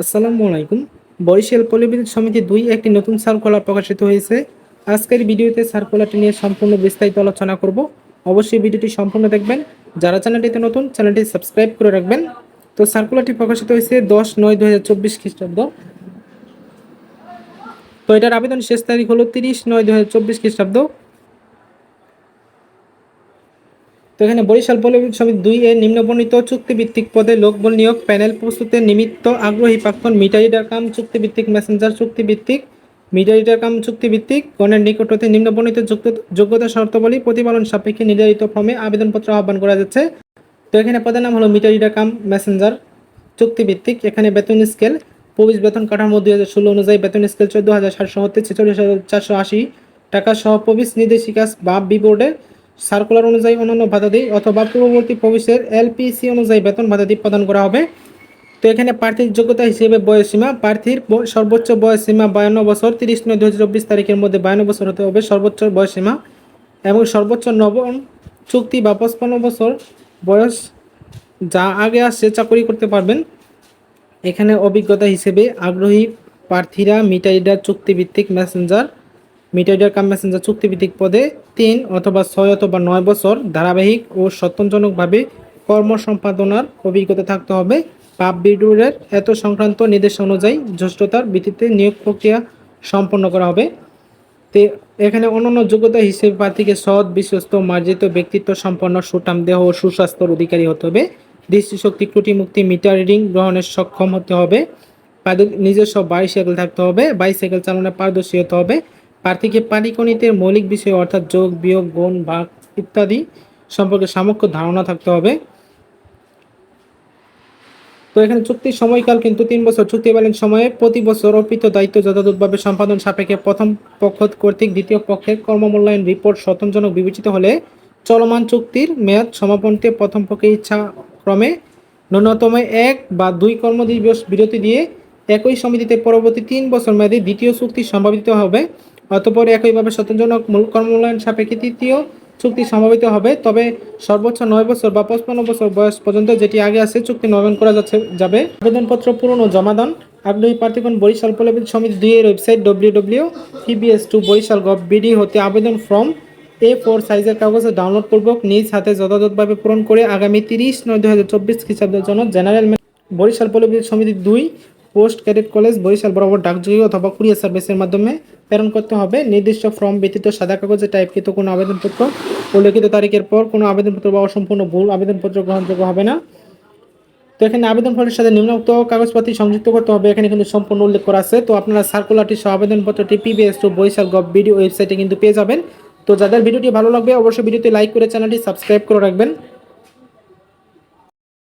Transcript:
আসসালামু আলাইকুম। বরিশাল পল্লীবিদ্যুৎ সমিতি দুই একটি নতুন সার্কুলার প্রকাশিত হয়েছে। আজকের ভিডিওতে সার্কুলারটি নিয়ে সম্পূর্ণ বিস্তারিত আলোচনা করব। অবশ্যই ভিডিওটি সম্পূর্ণ দেখবেন। যারা চ্যানেলটিতে নতুন, চ্যানেলটি সাবস্ক্রাইব করে রাখবেন। তো সার্কুলারটি প্রকাশিত হয়েছে দশ নয় দু হাজার চব্বিশ খ্রিস্টাব্দ। তো এটার আবেদন শেষ তারিখ হলো তিরিশ নয় দু হাজার চব্বিশ খ্রিস্টাব্দ তো এখানে বরিশাল পল্লীবিদ্যুৎ সমিতি দুই এর নিম্নবর্ণিত চুক্তিভিত্তিক পদে লোকবল নিয়োগ প্যানেল প্রস্তুতের নিমিত্ত আগ্রহী প্রাক্তন মিটার রিডার কাম চুক্তিভিত্তিক মেসেঞ্জার চুক্তিভিত্তিক মিটার রিডার কাম চুক্তিভিত্তিক গণের নিকট হতে নিম্নবর্ণিত যোগ্য- যোগ্যতা শর্তাবলী প্রতিপালন সাপেক্ষে নির্ধারিত ফর্মে আবেদনপত্র আহ্বান করা যাচ্ছে। তো এখানে পদের নাম হলো মিটার রিডার কাম মেসেঞ্জার চুক্তিভিত্তিক। এখানে বেতন স্কেল, প্রবেশ বেতন কাঠামো দুই হাজার ষোলো অনুযায়ী বেতন স্কেল চোদ্দ হাজার সাতশো হতে ছেচল্লিশ হাজার চারশো আশি টাকা সহ প্রবেশ নির্দেশিকা বা বিবোর্ডের সার্কুলার অনুযায়ী অন্যান্য ভাতা ভাতাদি অথবা পূর্ববর্তী প্রবেশের এলপিসি অনুযায়ী বেতন ভাতা ভাতাদি প্রদান করা হবে। তো এখানে প্রার্থীর যোগ্যতা হিসেবে বয়সসীমা, প্রার্থীর সর্বোচ্চ বয়সসীমা বায়ান্ন বছর, তিরিশ নয় দু তারিখের মধ্যে বায়ান্ন বছর হতে হবে, সর্বোচ্চ বয়সসীমা এবং সর্বোচ্চ নবম চুক্তি বা পঁচপান্ন বছর বয়স যা আগে আসছে চাকরি করতে পারবেন। এখানে অভিজ্ঞতা হিসেবে আগ্রহী প্রার্থীরা, মিটাইডার, চুক্তিভিত্তিক মেসেঞ্জার মিটাইডার কাম মেসেঞ্জার চুক্তিভিত্তিক পদে তিন অথবা ছয় অথবা নয় বছর ধারাবাহিক ও সত্যজনকভাবে কর্ম সম্পাদনার অভিজ্ঞতা থাকতে হবে। পাপ বিডুরের এত সংক্রান্ত নির্দেশ অনুযায়ী জ্যেষ্ঠতার ভিত্তিতে নিয়োগ প্রক্রিয়া সম্পন্ন করা হবে। তে এখানে অন্যান্য যোগ্যতা হিসেবে প্রার্থীকে সৎ, বিশ্বস্ত, মার্জিত ব্যক্তিত্ব সম্পন্ন, সুঠাম দেহ ও সুস্বাস্থ্যর অধিকারী হতে হবে। দৃষ্টিশক্তি ত্রুটি মুক্তি মিটার রিডিং গ্রহণের সক্ষম হতে হবে। নিজস্ব বাইসাইকেল থাকতে হবে। বাইসাইকেল চালানো পারদর্শী হতে হবে। প্রার্থীকে পাটিগণিতের মৌলিক বিষয় অর্থাৎ যোগ, বিয়োগ, গুণ, ভাগ ইত্যাদি সম্পর্কে সামগ্রিক ধারণা থাকতে হবে। তো এখানে চুক্তির সময়কাল কিন্তু তিন বছর। চুক্তিকালীন সময়ে প্রতি বছর অর্পিত দায়িত্ব যথাযথভাবে সম্পাদন সাপেক্ষে প্রথম পক্ষ কর্তৃক দ্বিতীয় পক্ষের কর্মমূল্যায়ন রিপোর্ট স্বতন্ত্রজনক বিবেচিত হলে চলমান চুক্তির মেয়াদ সমাপনতে প্রথম পক্ষের ইচ্ছা ক্রমে ন্যূনতম এক বা দুই কর্মদিবস বিরতি দিয়ে একই সমিতিতে পরবর্তী তিন বছর মেয়াদে দ্বিতীয় চুক্তি সম্ভাবিত হবে। অতপর একইভাবে স্বতন্ত্রজনক মূল কর্মমূল্যায়ন সাপেক্ষে তৃতীয় চুক্তি সম্ভাবিত হবে। তবে সর্বোচ্চ নয় বছর বা পঁচপান্ন বছর বয়স পর্যন্ত যেটি আগে আছে, চুক্তি নবায়ন করা যাচ্ছে, যাবে। আবেদনপত্র পূরণ ও জমাদান আগ্রহী প্রার্থীগণ বরিশাল পল্লবিদ্যুৎ সমিতি দুই এর website W W PBS two Barisal gov BD হতে আবেদন ফর্ম এ ফোর সাইজের কাগজে ডাউনলোড পূর্বক নিজ হাতে যথাযথভাবে পূরণ করে আগামী তিরিশ নয় দু হাজার চব্বিশ খ্রিস্টাব্দের জন্য জেনারেল বরিশাল পল্লবিদ্যুৎ সমিতি দুই পোস্ট ক্যাডেট কলেজ, বরিশাল বরাবর ডাকযোগে অথবা কুরিয়ার সার্ভিসের মাধ্যমে প্রেরণ করতে হবে। নির্দিষ্ট ফর্ম ব্যতীত সাদা কাগজে টাইপকৃত কোনো আবেদনপত্র, উল্লেখিত তারিখের পর কোনো আবেদনপত্র বা অসম্পূর্ণ ভুল আবেদনপত্র গ্রহণযোগ্য হবে না। তো এখানে আবেদন ফর্মের সাথে নিম্নোক্ত কাগজপাতি সংযুক্ত করতে হবে। এখানে কিন্তু সম্পূর্ণ উল্লেখ করা আছে। তো আপনারা সার্কুলারটি সহ আবেদনপত্রটি PBS two Barishal gov BD ওয়েবসাইটে কিন্তু পেয়ে যাবেন। তো যাদের ভিডিওটি ভালো লাগবে, অবশ্যই ভিডিওতে লাইক করে চ্যানেলটি সাবস্ক্রাইব করে রাখবেন।